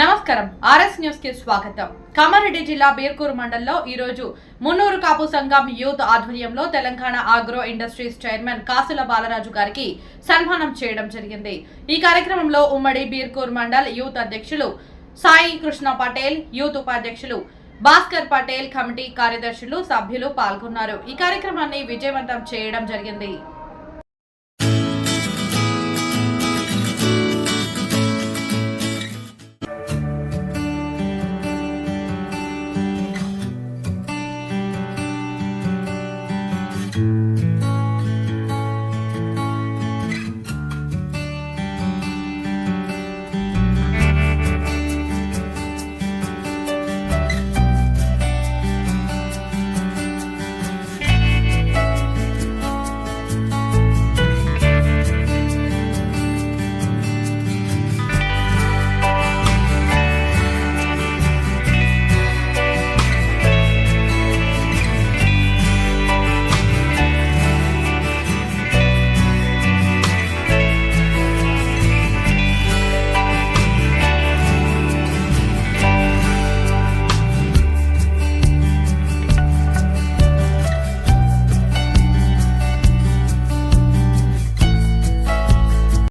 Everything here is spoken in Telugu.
నమస్కారం. ఆర్ఎస్ న్యూస్కి స్వాగతం. కామారెడ్డి జిల్లా బీర్కూరు మండలంలో ఈ రోజు మున్నూరు కాపు సంఘం యూత్ ఆధ్వర్యంలో తెలంగాణ ఆగ్రో ఇండస్ట్రీస్ చైర్మన్ కాసుల బాలరాజు గారికి సన్మానం చేయడం జరిగింది. ఈ కార్యక్రమంలో ఉమ్మడి బీర్కూరు మండల్ యూత్ అధ్యక్షులు సాయి కృష్ణ పటేల్ యూత్ ఉపాధ్యక్షులు భాస్కర్ పటేల్ కమిటీ కార్యదర్శులు సభ్యులు పాల్గొన్నారు. ఈ కార్యక్రమాన్ని విజయవంతం చేయడం జరిగింది.